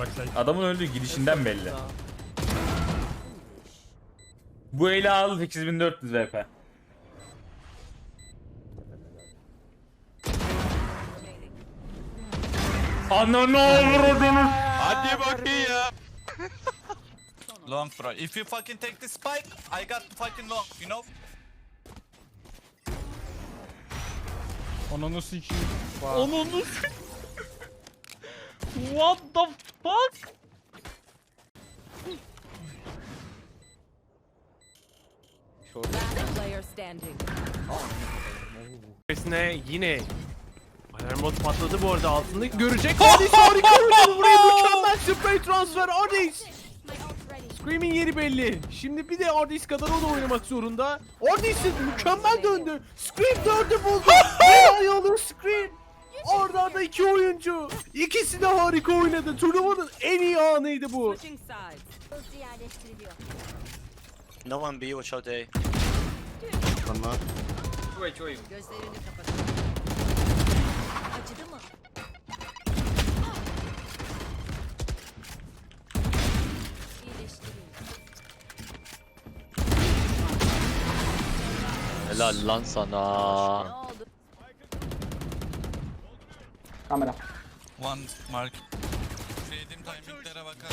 Backside. Adamın öldüğü gidişinden belli. Bu ele al 8400 VP. Ananı avradını. Hadi bakayım ya. long bro. If you fucking take the spike, I got fucking long, you know? Ananı sikeyim. Ananı What the fuck? Last player standing. Üstüne yine Alarm bot patladı bu arada altında görecek Ordis harika oynadı buraya mükemmel spray transfer Ordis Scream'in yeri belli. Şimdi bir de Ordis kadar o da oynamak zorunda. Ordis mükemmel döndü. Scream dördü buldu. Belayı alır Scream. Orada da iki oyuncu. İkisi de harika oynadı. Turnuvanın en iyi anıydı bu. Hızlı yerleştiriliyor. No one B, watch out A. Gözlerini kapatın. Acıdı mı? Helal lan sana. Ne oldu? One mark. Şeydim timinglere bakar.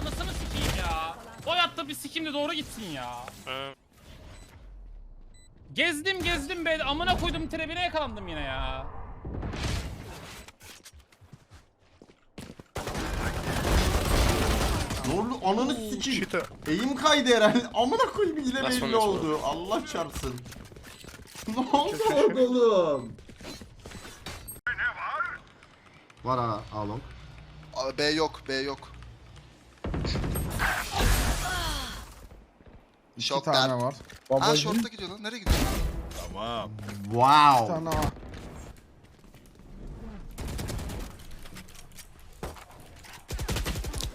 Anasını sikeyim ya. O yattı bir sikim de doğru gitsin ya. Gezdim gezdim be amına koydum trebine yakalandım yine ya. Zorlu ananı sikeyim. Eğim kaydı herhalde. Amına koyayım yine belli oldu. Allah çarpsın. ne oldu orada oğlum? Var ha Alon. B yok, B yok. Shot tane var. Ha short'a gidiyor lan. Nereye gidiyor? Wow.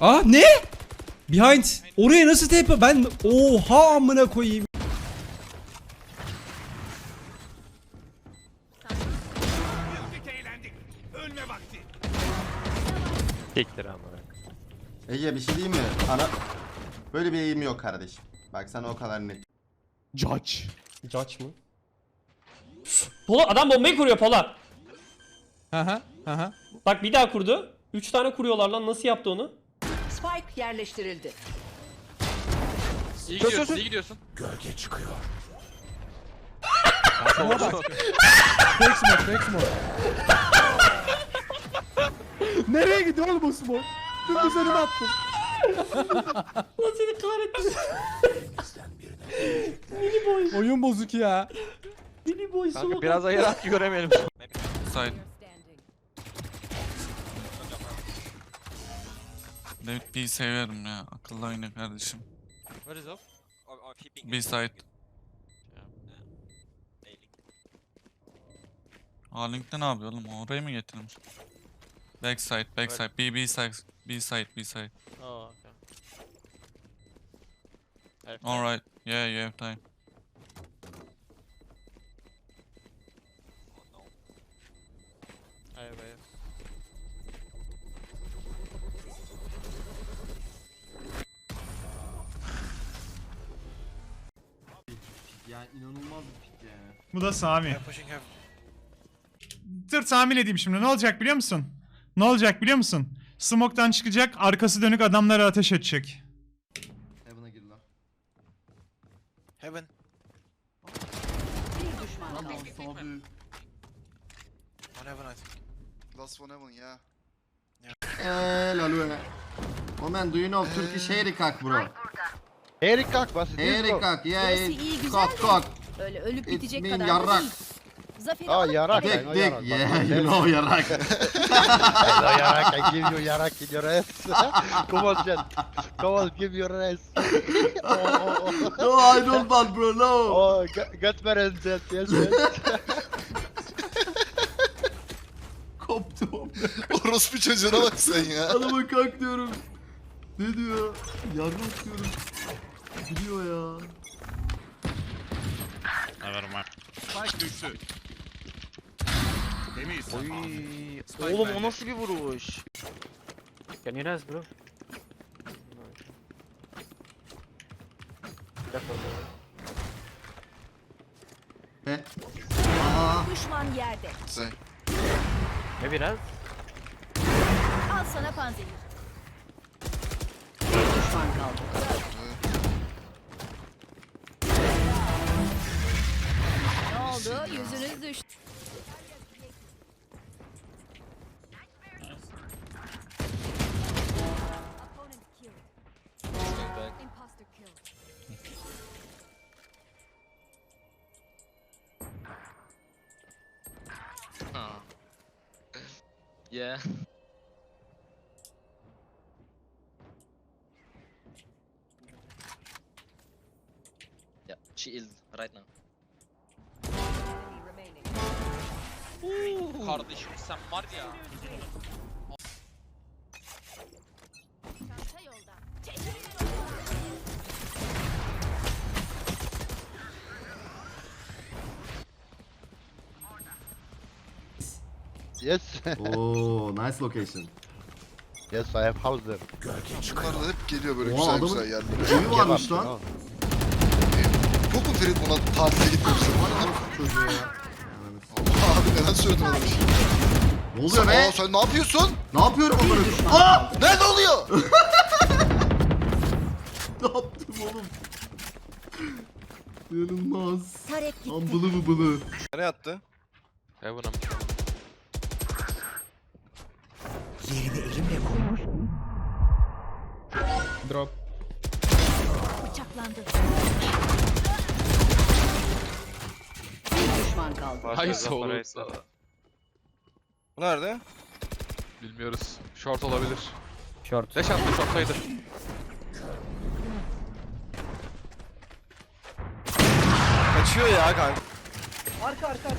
Ah ne? Behind. Oraya nasıl TP? Ben oha amına koyayım. Siktir ama. Ege bir şey diyeyim mi? Ana... Böyle bir eğim yok kardeşim. Bak sana o kadar net. Judge. Judge mı? Pola adam bombayı kuruyor Pola. Aha aha. Bak bir daha kurdu. 3 tane kuruyorlar lan nasıl yaptı onu? Spike yerleştirildi. İyi gidiyorsun, iyi gidiyorsun. Fake smoke, fake smoke. Nereye gidiyor oğlum smoke? Dümdüz önüme attım. Lan seni kahretsin. Oyun bozuk ya. Mini boy smoke. Biraz ayırak göremeyelim. Side. Standing. David B'yi seviyorum ya. Akıllı oyna kardeşim. What is up? B side. A-Link'te ne yapıyor oğlum? Oraya mı getirmiş? Backside, backside. B, B side, B side, B side. Oh, okay. Alright. Yeah, you have time. Hayır hayır. Ya inanılmaz bir pik. Bu da Sami. Dur tahmin edeyim şimdi ne olacak biliyor musun? Ne olacak biliyor musun? Smoke'tan çıkacak arkası dönük adamlara ateş edecek. Heaven'a girdiler. Heaven. Bir düşman kaldı. Abi. One heaven I think. Last one heaven ya. Eee lalue. Moment do you know Turkish Herikak bro? Erik bas. Herikak yeah Burası it- iyi, güzel Kok de. kok. Öyle ölüp It's bitecek mean kadar yarrak. değil. Zaferi alıp yarak. gidelim. Dik dik yeah you know yarak. yarak. I give you yarak in your ass. Come on, Jen. Come on, give your ass. oh, oh, oh. no I don't want bro no. oh get, get married, Jen. Yes, yes. Koptum. Orospu çocuğuna bak sen ya. Adama kalk diyorum. Ne diyor? Yardım diyorum. Biliyor ya. Oy. Oğlum o nasıl bir vuruş? Can you rest bro? He. Aa. Düşman yerde. Say. Ne biraz? Al sana panzehir. Düşman kaldı. Ne oldu? Yüzünüz düştü. Yeah. Yeah, she is right now. Enemy remaining. Kardeşim sen var ya. Oo, nice location. yes, I have house there. Bunlar da hep geliyor böyle Oha, güzel adamın- güzel yerlere. Evi varmış lan. Çok mu Ferit ona tatile gitmemişsin? Çocuğu ya. Abi neden söyledin öyle bir şey? Ne oluyor be? Aa, sen ne yapıyorsun? Ne yapıyorum onları? Aa! Nerede oluyor? Ne yaptım oğlum? İnanılmaz. Tarek gitti. Ambılı mı bılı? Nereye attı? Heaven'ım. Drop. Bıçaklandı. Bir düşman kaldı. Hayır oğlum. Nerede? Bilmiyoruz. Short olabilir. Short. Deş attı short'taydı. Kaçıyor ya kanka. Ayakta kalan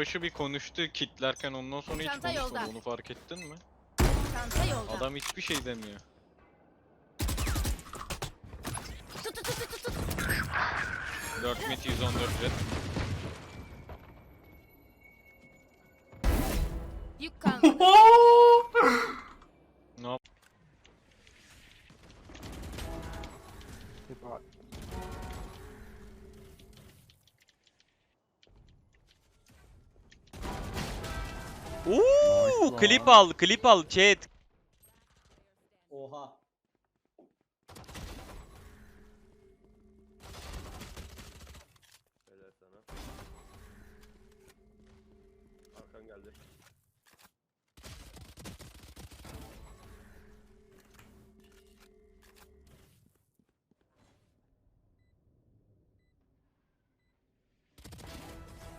Oyun başı bir konuştu kitlerken ondan sonra hiç Çanta konuşmadı. yolda. Onu fark ettin mi? Çanta yolda. Adam hiçbir şey demiyor. Tut tut tut tut tut. 4 mid 114 red. Yük kalmadı. Ne yap? Uuu klip al klip al chat. Oha. Helal sana. Arkan geldi.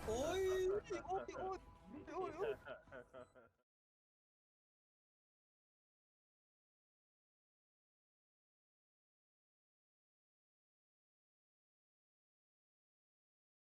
Oy! Oy! Oy! do you?